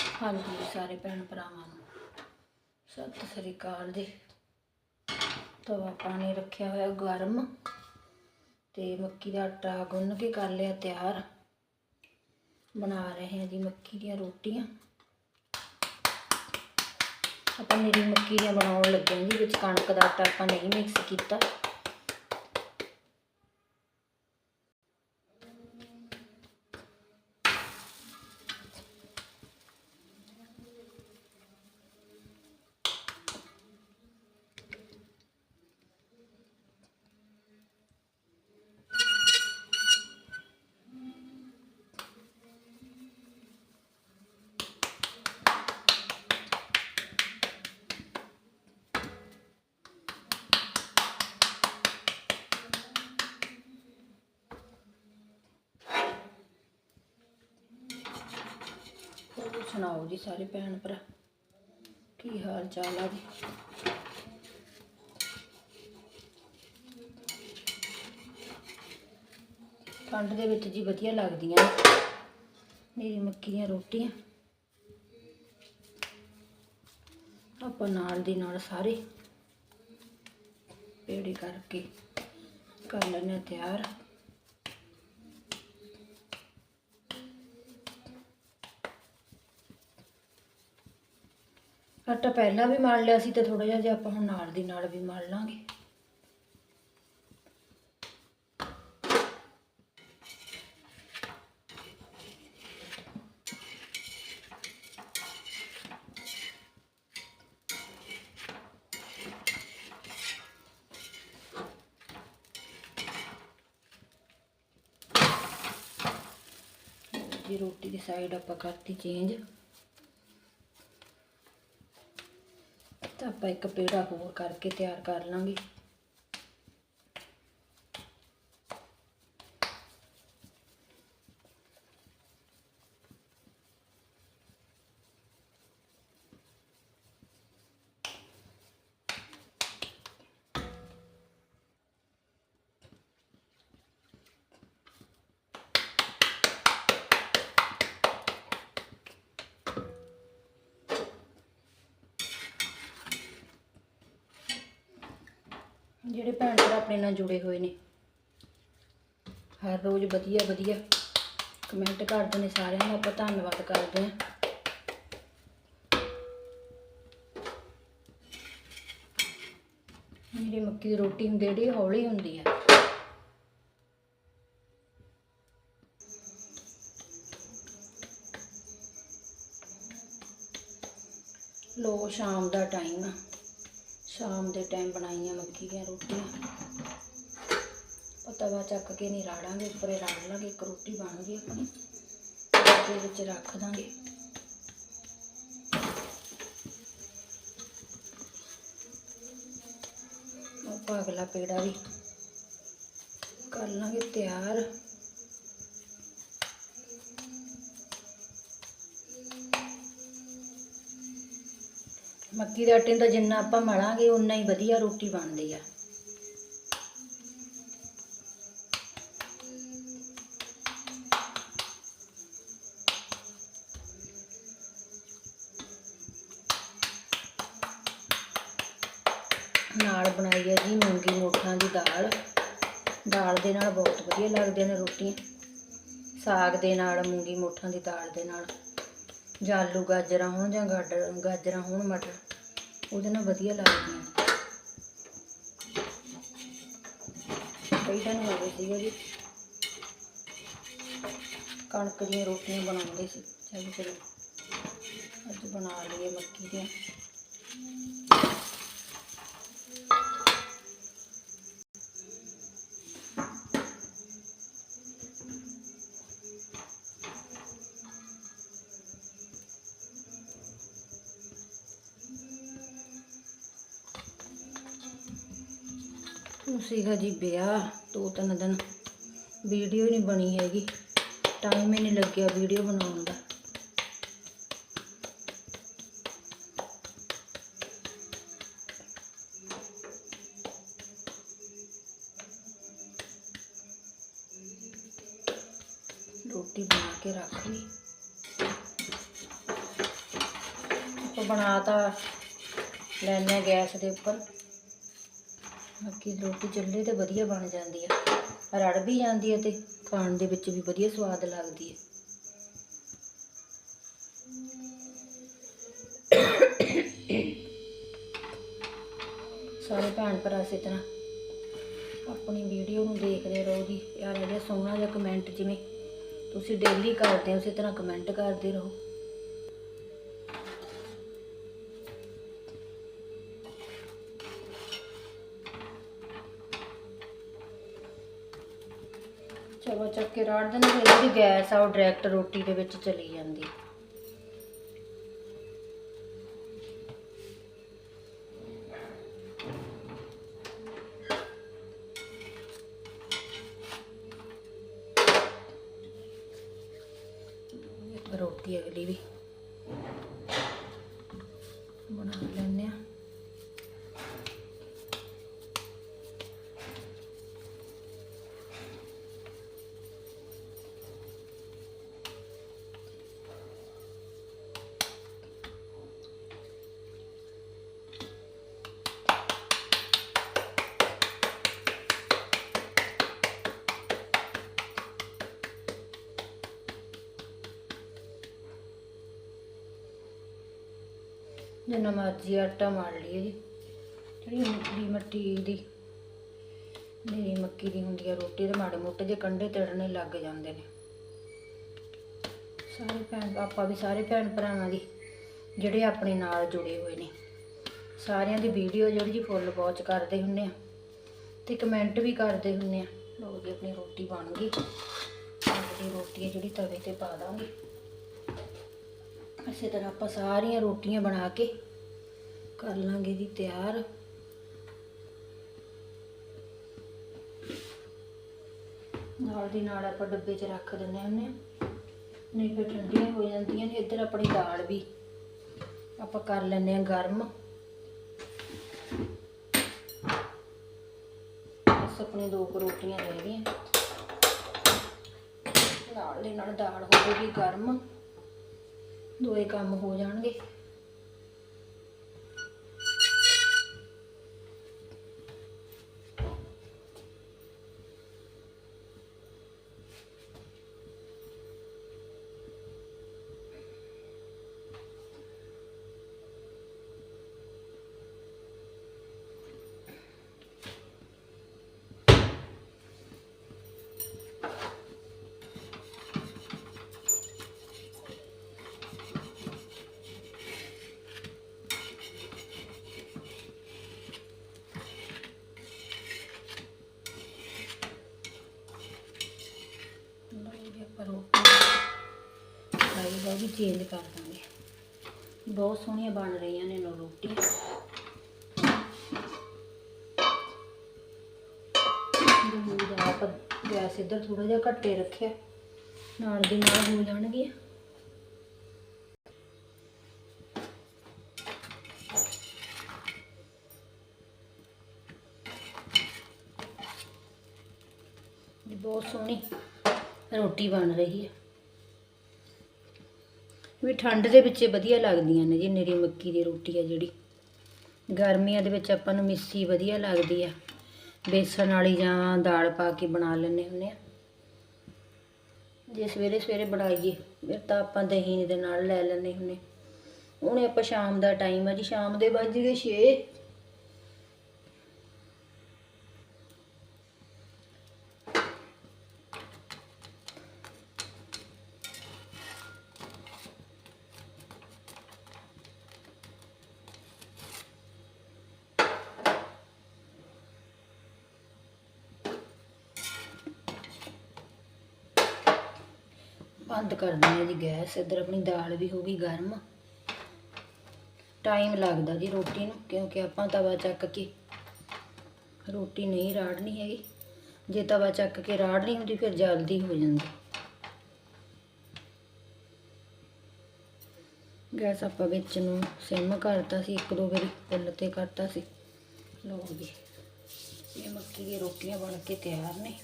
ਹਾਂਜੀ, ਸਾਰੇ ਭੈਣ ਭਰਾਵਾਂ ਨੂੰ। ਸਤਿ ਸ੍ਰੀ ਅਕਾਲ ਜੀ। ਤਵਾ ਪਾਣੀ ਰੱਖਿਆ ਹੋਇਆ ਗਰਮ ਤੇ ਮੱਕੀ ਦਾ ਆਟਾ ਗੁੰਨ ਕੇ ਕਰ ਲਿਆ ਤਿਆਰ। ਬਣਾ ਰਹੇ ਹਾਂ ਜੀ ਮੱਕੀ ਦੀਆਂ ਰੋਟੀਆਂ। ਆਪਾਂ ਮੇਰੀ ਮੱਕੀ ਦੀਆਂ ਬਣਾਉਣ ਲੱਗੇ ਜੀ, ਵਿੱਚ ਕਣਕ ਦਾ ਆਟਾ ਆਪਾਂ ਨਹੀਂ ਮਿਕਸ ਕੀਤਾ ਹੋਰ ਸੁਣਾਓ ਜੀ ਸਾਰੇ ਭੈਣ ਭਰਾ? ਕੀ ਹਾਲ ਚਾਲ ਆ ਜੀ? ਠੰਡ ਦੇ ਵਿੱਚ ਜੀ ਵਧੀਆ ਲੱਗਦੀਆਂ ਮੇਰੀ ਮੱਕੀ ਦੀਆਂ ਰੋਟੀਆਂ। ਆਪਾਂ ਨਾਲ ਦੀ ਨਾਲ ਸਾਰੇ ਪੇੜੇ ਕਰਕੇ ਕਰ ਲੈਣੇ ਆ ਤਿਆਰ। ਆਟਾ ਪਹਿਲਾਂ ਵੀ ਮਲ ਲਿਆ ਸੀ ਤੇ ਥੋੜਾ ਜਿਹਾ ਜੇ ਆਪਾਂ ਹੁਣ ਨਾਲ ਦੀ ਨਾਲ ਵੀ ਮਲ ਲਾਂਗੇ। ਜੀ ਰੋਟੀ ਦੀ ਸਾਈਡ ਆਪਾਂ ਕਰਤੀ ਚੇਂਜ ਤਾਂ ਆਪਾਂ ਇੱਕ ਪੇੜਾ ਹੋਰ ਕਰਕੇ ਤਿਆਰ ਕਰ ਲਾਂਗੇ। ਜਿਹੜੇ ਭੈਣ ਭਰਾ ਆਪਣੇ ਨਾਲ ਜੁੜੇ ਹੋਏ ਨੇ। ਹਰ ਰੋਜ਼ ਵਧੀਆ ਵਧੀਆ ਕਮੈਂਟ ਕਰਦੇ ਨੇ ਸਾਰਿਆਂ ਦਾ ਆਪਾਂ ਧੰਨਵਾਦ ਕਰਦੇ ਹਾਂ। ਮੇਰੀ ਮੱਕੀ ਦੀ ਰੋਟੀ ਹੁੰਦੀ ਜਿਹੜੀ ਹੌਲੀ ਹੁੰਦੀ ਹੈ ਲੋ ਸ਼ਾਮ ਦਾ ਟਾਈਮ ਆ। ਸ਼ਾਮ ਦੇ ਟਾਈਮ ਬਣਾਈਆਂ ਮੱਕੀ ਦੀਆਂ ਰੋਟੀਆਂ। ਉਹ ਤਵਾ ਚੱਕ ਕੇ ਨਹੀਂ ਰਾੜਾਂਗੇ, ਉੱਪਰੇ ਰਾੜ ਲਾਂਗੇ, ਇੱਕ ਰੋਟੀ ਬਣ ਗਈ ਆਪਣੀ। ਦੇ ਵਿੱਚ ਰੱਖ ਦਾਂਗੇ। ਆਪਾਂ ਅਗਲਾ ਪੇੜਾ ਵੀ ਕਰ ਲਾਂਗੇ ਤਿਆਰ। ਮੱਕੀ ਦੇ ਆਟੇ ਦਾ ਜਿੰਨਾ ਆਪਾਂ ਮਲਾਂਗੇ ਉਨਾ ਹੀ ਵਧੀਆ ਰੋਟੀ ਬਣਦੀ ਆ। ਨਾਲ ਬਣਾਈ ਹੈ ਜੀ ਮੂੰਗੀ ਮੋਠਾਂ ਦੀ ਦਾਲ। ਦਾਲ ਦੇ ਨਾਲ ਬਹੁਤ ਵਧੀਆ ਲੱਗਦੇ ਨੇ ਰੋਟੀਆਂ। ਸਾਗ ਦੇ ਨਾਲ, ਮੂੰਗੀ ਮੋਠਾਂ ਦੀ ਦਾਲ ਦੇ ਨਾਲ। ਜਾਂ ਆਲੂ ਗਾਜਰਾਂ ਹੋਣ ਜਾਂ ਗਾਡਰ ਗਾਜਰਾਂ ਹੋਣ, ਮਟਰ। ਉਹਦੇ ਨਾਲ ਵਧੀਆ ਲੱਗਦੀਆਂ ਨੇ ਕਈ ਦਿਨ ਹੋ ਗਏ ਸੀਗੇ ਜੀ। ਕਣਕ ਦੀਆਂ ਰੋਟੀਆਂ ਬਣਾਉਂਦੇ ਸੀ। ਚੱਲ ਚਲੋ ਅੱਜ ਬਣਾ ਲਈਏ ਮੱਕੀ ਦੀਆਂ। ਸੀਗਾ ਜੀ ਵਿਆਹ, ਦੋ ਤਿੰਨ ਦਿਨ। ਵੀਡੀਓ ਨਹੀਂ ਬਣੀ ਹੈਗੀ। ਟਾਈਮ ਹੀ ਨਹੀਂ ਲੱਗਿਆ ਵੀਡੀਓ ਬਣਾਉਣ ਦਾ। ਰੋਟੀ ਬਣਾ ਕੇ ਰੱਖ ਲਈ। ਬਣਾਤਾ ਲੈਣੇ ਆ ਗੈਸ ਦੇ ਉੱਪਰ। ਬਾਕੀ ਰੋਟੀ ਚੁੱਲ੍ਹੇ ਤੇ ਵਧੀਆ ਬਣ ਜਾਂਦੀ ਆ। ਰੜ ਵੀ ਜਾਂਦੀ ਹੈ ਤੇ ਖਾਣ ਦੇ ਵਿੱਚ ਵੀ ਵਧੀਆ ਸਵਾਦ ਲੱਗਦੀ ਹੈ ਸਾਰੇ ਭੈਣ ਭਰਾ ਇਸੇ ਤਰ੍ਹਾਂ ਆਪਣੀ ਵੀਡੀਓ ਨੂੰ ਦੇਖਦੇ ਰਹੋ ਜੀ। ਪਿਆਰਾ ਜਿਹਾ ਸੋਹਣਾ ਜਿਹਾ ਕਮੈਂਟ ਜਿਵੇਂ ਤੁਸੀਂ ਡੇਲੀ ਕਰਦੇ ਹੋ, ਉਸੇ ਤਰ੍ਹਾਂ ਕਮੈਂਟ ਕਰਦੇ ਰਹੋ। ਚਲੋ ਚੱਕ ਕੇ ਰਾੜ ਦੇਣਾ ਫਿਰ ਜਿਹੜੀ ਗੈਸ ਆ ਉਹ ਡਾਇਰੈਕਟ ਰੋਟੀ ਦੇ ਵਿੱਚ ਚਲੀ ਜਾਂਦੀ। ਰੋਟੀ ਅਗਲੀ ਵੀ ਬਣਾ ਲੈਂਦੇ ਆ। ਜਿੰਨਾ ਮਰਜ਼ੀ ਆਟਾ ਮਾਰ ਲਈਏ ਜੀ। ਜਿਹੜੀ ਮਿੱਟੀ ਮੱਟੀ ਦੀ ਮੇਰੀ ਮੱਕੀ ਦੀ ਹੁੰਦੀ ਆ ਰੋਟੀ ਦੇ ਮਾੜੇ ਮੋਟੇ ਜਿਹੇ ਕੰਡੇ ਤੜਨੇ ਲੱਗ ਜਾਂਦੇ ਨੇ। ਸਾਰੇ ਭੈਣ, ਆਪਾਂ ਵੀ ਸਾਰੇ ਭੈਣ ਭਰਾਵਾਂ ਦੀ ਜਿਹੜੇ ਆਪਣੇ ਨਾਲ ਜੁੜੇ ਹੋਏ ਨੇ। ਸਾਰਿਆਂ ਦੀ ਵੀਡੀਓ ਜਿਹੜੀ ਜੀ ਫੁੱਲ ਵਾਚ ਕਰਦੇ ਹੁੰਨੇ ਆ ਤੇ ਕਮੈਂਟ ਵੀ ਕਰਦੇ ਹੁੰਨੇ ਆ। ਲੋਕ ਜੀ, ਆਪਣੀ ਰੋਟੀ ਬਣ ਗਈ। ਆਪਣੀ ਰੋਟੀ ਹੈ ਜਿਹੜੀ ਤਵੇ ਤੇ ਪਾ ਦਾਂਗੇ। ਇਸੇ ਤਰ੍ਹਾਂ ਆਪਾਂ ਸਾਰੀਆਂ ਰੋਟੀਆਂ ਬਣਾ ਕੇ ਕਰ ਲਾਂਗੇ ਜੀ ਤਿਆਰ। ਨਾਲ ਦੀ ਨਾਲ ਆਪਾਂ ਡੱਬੇ 'ਚ ਰੱਖ ਦਿੰਦੇ ਹੁੰਦੇ ਆ ਨਹੀਂ ਫਿਰ ਠੰਡੀਆਂ ਹੋ ਜਾਂਦੀਆਂ ਨੇ, ਇੱਧਰ ਆਪਣੀ ਦਾਲ ਵੀ ਆਪਾਂ ਕਰ ਲੈਂਦੇ ਆ ਗਰਮ। ਬਸ ਆਪਣੇ ਦੋ ਕੁ ਰੋਟੀਆਂ ਰਹਿ ਗਈਆਂ। ਨਾਲ ਦੇ ਨਾਲ ਦਾਲ ਹੋ ਗਈ ਗਰਮ। ਦੋਏ ਕੰਮ ਹੋ ਜਾਣਗੇ ਲਓ ਜੀ ਆਪਾਂ ਰੋਟੀ ਫਰਾਈ ਦਾ ਵੀ ਚੇਂਜ ਕਰ ਦਾਂਗੇ। ਬਹੁਤ ਸੋਹਣੀਆਂ ਬਣ ਰਹੀਆਂ ਨੇ ਨੋ ਰੋਟੀ। ਦੂਰ ਦਾ ਆਪਾਂ ਗੈਸ ਇੱਧਰ ਥੋੜਾ ਜਿਹਾ ਘੱਟੇ ਰੱਖਿਆ। ਨਾਲ ਦੀ ਨਾਲ ਹੋ ਜਾਣਗੀਆਂ। ਬਹੁਤ ਸੋਹਣੀ ਰੋਟੀ ਬਣ ਰਹੀ ਹੈ। ਵੀ ਠੰਡ ਦੇ ਵਿੱਚ ਵਧੀਆ ਲੱਗਦੀਆਂ ਨੇ ਜੀ, ਨਿਰੀ ਮੱਕੀ ਦੀ ਰੋਟੀ ਆ ਜਿਹੜੀ। ਗਰਮੀਆਂ ਦੇ ਵਿੱਚ ਆਪਾਂ ਨੂੰ ਮਿੱਸੀ ਵਧੀਆ ਲੱਗਦੀ ਆ। ਬੇਸਣ ਵਾਲੀ ਜਾਂ ਦਾਲ ਪਾ ਕੇ ਬਣਾ ਲੈਂਦੇ ਹੁੰਦੇ ਆ। ਜੇ ਸਵੇਰੇ ਸਵੇਰੇ ਬਣਾਈਏ, ਫਿਰ ਤਾਂ ਆਪਾਂ ਦਹੀਂ ਦੇ ਨਾਲ ਲੈ ਲੈਂਦੇ ਹੁੰਦੇ। ਉਹਨੇ ਆਪਾਂ ਸ਼ਾਮ ਦਾ ਟਾਈਮ ਆ ਜੀ, ਸ਼ਾਮ ਦੇ ਵੱਜ ਗਏ 6 ਬੰਦ ਕਰ ਦਿੰਦੇ ਜੀ ਗੈਸ, ਇੱਧਰ ਆਪਣੀ ਦਾਲ ਵੀ ਹੋ ਗਈ ਗਰਮ। ਟਾਈਮ ਲੱਗਦਾ ਜੀ ਰੋਟੀ ਨੂੰ, ਕਿਉਂਕਿ ਆਪਾਂ ਤਵਾ ਚੱਕ ਕੇ ਰੋਟੀ ਨਹੀਂ ਰਾੜਨੀ ਹੈਗੀ। ਜੇ ਤਵਾ ਚੱਕ ਕੇ ਰਾੜਨੀ ਹੁੰਦੀ, ਫਿਰ ਜਲਦੀ ਹੋ ਜਾਂਦੀ। ਗੈਸ ਆਪਾਂ ਵਿੱਚ ਨੂੰ ਸਿਮ ਕਰਤਾ ਸੀ, ਇੱਕ ਦੋ ਵਾਰੀ ਫੁੱਲ ਤੇ ਕਰਤਾ ਸੀ। ਲਓ ਜੀ, ਇਹ ਮੱਕੀ ਦੀਆਂ ਰੋਟੀਆਂ ਬਣ ਕੇ ਤਿਆਰ ਨੇ।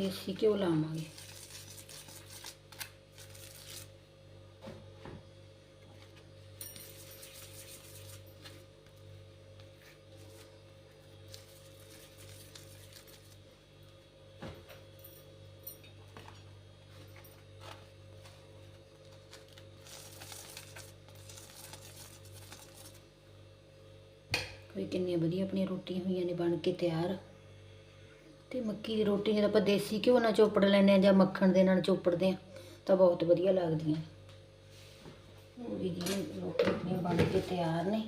ਰੋਟੀਆਂ ਨੂੰ ਆਪਾਂ ਦੇਸੀ ਘਿਓ ਲਾਵਾਂਗੇ ਕੋਈ ਕਿੰਨੀਆਂ ਵਧੀਆ ਆਪਣੀਆਂ ਰੋਟੀਆਂ ਹੋਈਆਂ ਨੇ ਬਣ ਕੇ ਤਿਆਰ ਤੇ ਮੱਕੀ ਦੀ ਰੋਟੀ ਜਦੋਂ ਆਪਾਂ ਦੇਸੀ ਘਿਓ ਨਾਲ ਚੋਪੜ ਲੈਂਦੇ ਆ ਜਾਂ ਮੱਖਣ ਦੇ ਨਾਲ ਚੋਪੜਦੇ ਆ ਤਾਂ ਬਹੁਤ ਵਧੀਆ ਲੱਗਦੀਆਂ ਉਹ ਵੀ ਰੋਟੀ ਆਪਣੀਆਂ ਬਣ ਕੇ ਤਿਆਰ ਨੇ।